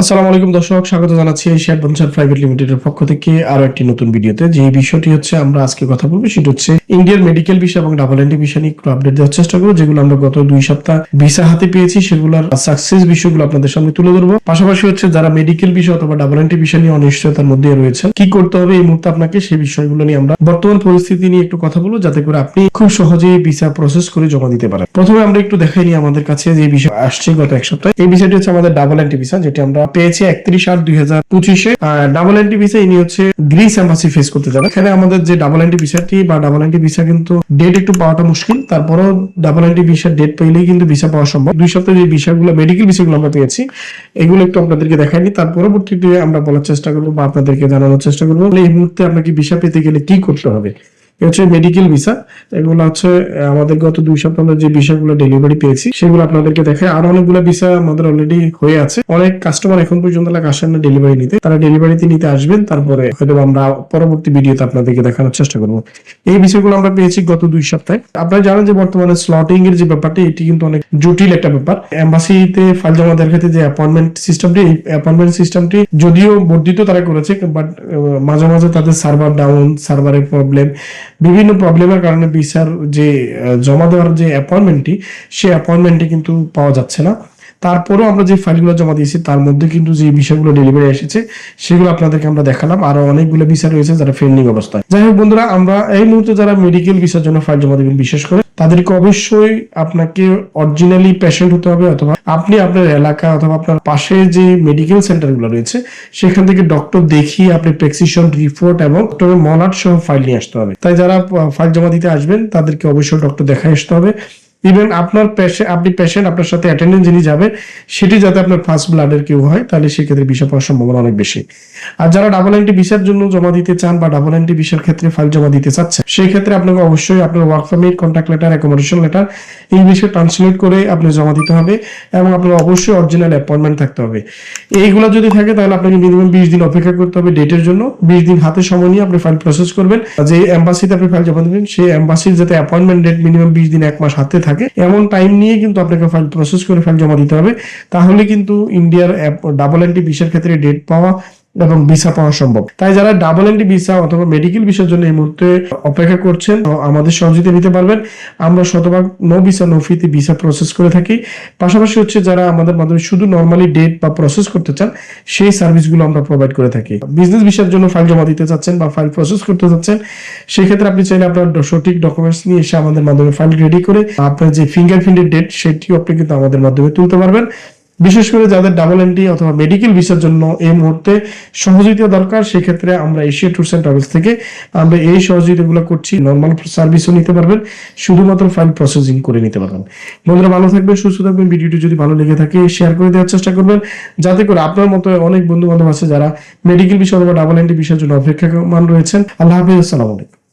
আসসালামু আলাইকুম দর্শক, স্বাগত জানাচ্ছি এশিয়া অ্যাডভেঞ্চার প্রাইভেট লিমিটেডের পক্ষ থেকে আরও একটি নতুন ভিডিওতে। যে বিষয়টি হচ্ছে আমরা আজকে কথা বলব সেটা হচ্ছে ইন্ডিয়ার মেডিকেল ভিসা এবং ডাবল এন্ট্রি ভিসা নিয়ে একটু আপডেট দেওয়ার চেষ্টা করব, যেগুলো আমরা গত দুই সপ্তাহ ভিসা হাতে পেয়েছি, সেগুলোর সাকসেস বিষয়গুলো আপনাদের সামনে তুলে ধরবো। পাশাপাশি হচ্ছে যারা মেডিকেল ভিসা অথবা ডাবল এন্ট্রি ভিসা নিয়ে অনিশ্চয়তার মধ্যে রয়েছেন, কি করতে হবে এই মুহূর্তে আপনাকে সেই বিষয়গুলো নিয়ে আমরা বর্তমান পরিস্থিতি নিয়ে একটু কথা বলব, যাতে করে আপনি খুব সহজেই ভিসা প্রসেস করে জমা দিতে পারেন। প্রথমে আমরা একটু দেখাই নিই আমাদের কাছে যে বিষয় আসছে গত এক সপ্তাহে। এই বিষয়টি হচ্ছে আমাদের ডাবল এন্ট্রি ভিসা যেটি আমরা পেয়েছি একত্রিশ আট দুই হাজার ডাবল এন্ট্রি ভিসা ইনি হচ্ছে গ্রিস এম্বাসি ফেস করতে যাবে এখানে আমাদের যে ডাবল এন্ট্রি ভিসাটি বা ডাবল এন্ট্রি ভিসা কিন্তু ডেট একটু পাওয়াটা মুশকিল। তারপরও ডাবল এন্ট্রি ভিসার ডেট পেলেই কিন্তু ভিসা পাওয়া সম্ভব। দুই সপ্তাহে যে ভিসাগুলো মেডিকেল ভিসাগুলো আমরা পেয়েছি। এগুলো একটু আপনাদেরকে দেখাইনি। তার পরবর্তীতে আমরা বলার চেষ্টা করব বা আপনাদেরকে জানানোর চেষ্টা করব। এই মুহূর্তে আপনাকে ভিসা পেতে গেলে কি করতে হবে? হচ্ছে মেডিকেল ভিসা এগুলো হচ্ছে আমাদের গত দুই সপ্তাহ যে ভিসাগুলো ডেলিভারি পেয়েছি, সেগুলো আপনাদেরকে দেখে আর অনেকগুলো ভিসা আমাদের অলরেডি হয়ে আছে। অনেক কাস্টমার এখন পর্যন্ত আসেন না ডেলিভারি নিতে, তারা ডেলিভারিতে নিতে আসবেন, তারপরে হয়তো আমরা পরবর্তী ভিডিওতে আপনাদেরকে দেখানোর চেষ্টা করব। এই বিষয়গুলো আমরা পেয়েছি গত দুই সপ্তাহে। আপনারা জানেন যে বর্তমানে স্লটিং এর যে ব্যাপারটা, এটি কিন্তু অনেক জটিল একটা ব্যাপার। এম্বাসিতে ফাইল জমা দেওয়ার ক্ষেত্রে যে অ্যাপয়েন্টমেন্ট সিস্টেমটি এই অ্যাপয়েন্টমেন্ট সিস্টেমটি যদিও বর্ধিত তারা করেছে বাট মাঝে মাঝে তাদের সার্ভার ডাউন সার্ভারের প্রবলেম বিভিন্ন প্রবলেমের কারণে বিচার যে জমা দেওয়ার যে অ্যাপয়েন্টমেন্টটি সেই অ্যাপয়েন্টমেন্টটি কিন্তু পাওয়া যাচ্ছে না। তারপরেও আমরা যে ফাইলগুলো জমা দিয়েছি, তার মধ্যে কিন্তু যে বিষয়গুলো ডেলিভারি এসেছে, সেগুলো আপনাদেরকে আমরা দেখালাম। আরও অনেকগুলো বিষয় রয়েছে যারা পেন্ডিং অবস্থায়। যাই হোক বন্ধুরা, আমরা এই মুহূর্তে যারা মেডিকেল ভিসার জন্য ফাইল জমা দেবেন, বিশেষ করে তাদেরকে অবশ্যই আপনাকে অরিজিনালি পেশেন্ট হতে হবে অথবা আপনি আপনার এলাকা অথবা আপনার পাশে যে মেডিকেল সেন্টারগুলো রয়েছে, সেখান থেকে ডক্টর দেখিয়ে আপনি প্রেসক্রিপশন রিপোর্ট এবং ডক্টরের মলাট সহ ফাইল নিয়ে আসতে হবে। তাই যারা ফাইল জমা দিতে আসবেন, তাদেরকে অবশ্যই ডক্টর দেখায় আসতে হবে। ইভেন আপনার পেশেন্ট আপনি পেশেন্ট আপনার সাথে অ্যাটেন্ডেন্ট যিনি যাবে সেটি যাতে আপনার ফার্স্ট ব্লাডের কেউ হয়, তাহলে সেক্ষেত্রে ভিসা পাওয়ার সম্ভাবনা অনেক বেশি। আর যারা ডাবল এন্ট্রি ভিসার জন্য জমা দিতে চান বা ডাবল এন্ট্রি ভিসার ক্ষেত্রে ফাইল জমা দিতে চাচ্ছেন সেই ক্ষেত্রে আপনাকে অবশ্যই আপনার work permit contact letter accommodation letter ইংলিশে ট্রান্সলেট করে আপনি জমা দিতে হবে এবং আপনার অবশ্যই অরিজিনাল অ্যাপয়েন্টমেন্ট থাকতে হবে। এইগুলো যদি থাকে, তাহলে আপনাকে মিনিমাম বিশ দিন অপেক্ষা করতে হবে ডেটের জন্য। বিশ দিন হাতে সময় নিয়ে আপনি ফাইল প্রসেস করবেন। যে এম্বাসিতে আপনি ফাইল জমা দেবেন, সেই এম্বাসির যাতে অ্যাপয়েন্টমেন্ট ডেট মিনিমাম বিশ দিন এক মাস হাতে থাকে এমন টাইম নিয়ে কিন্তু আপনাকে ফাইল প্রসেস করে ফাইল জমা দিতে হবে। তাহলে কিন্তু ইন্ডিয়ার ডাবল এন্ট্রি ভিসার ক্ষেত্রে ডেট পাওয়া এবং ভিসা পাওয়া সম্ভব। তাই যারা ডাবল এন্ট্রি ভিসা অথবা মেডিকেল ভিসার জন্য এই মুহূর্তে অপেক্ষা করছেন আমাদের সহযোগিতা নিতে পারবেন। আমরা শতভাগ নো ভিসা নো ফিতে ভিসা প্রসেস করে থাকি। পাশাপাশি হচ্ছে যারা আমাদের মাধ্যমে শুধু নর্মালি ডেট বা প্রসেস করতে চান, সেই সার্ভিসগুলো আমরা প্রোভাইড করে থাকি। বিজনেস ভিসার জন্য ফাইল জমা দিতে চাচ্ছেন বা ফাইল প্রসেস করতে চাচ্ছেন, সেক্ষেত্রে আপনি চাইলে আপনার সঠিক ডকুমেন্টস নিয়ে এসে আমাদের মাধ্যমে ফাইল রেডি করে, আপনার যে ফিঙ্গারপ্রিন্টের ডেট সেটিও আপনি কিন্তু আমাদের মাধ্যমে তুলতে পারবেন। বিশেষ করে যাদের ডাবল এন্ট্রি অথবা মেডিকেল ভিসার জন্য এই মুহূর্তে সহযোগিতা দরকার, সেক্ষেত্রে আমরা এশিয়া ট্যুরস অ্যান্ড ট্রাভেলস থেকে আমরা এই সহযোগিতাগুলো করছি। নর্মাল সার্ভিসও নিতে পারবেন, শুধুমাত্র ফাইল প্রসেসিং করে নিতে পারবেন। বন্ধুরা, ভালো থাকবেন, সুস্থ থাকবেন, ভিডিওটি যদি ভালো লেগে থাকে শেয়ার করে দেওয়ার চেষ্টা করবেন, যাতে করে আপনার মতো অনেক বন্ধু বান্ধব আছে যারা মেডিকেল বিষয় অথবা ডাবল এন্ট্রি বিষয়ের জন্য অপেক্ষামান রয়েছেন। আল্লাহ হাফিজ, আসসালামু আলাইকুম।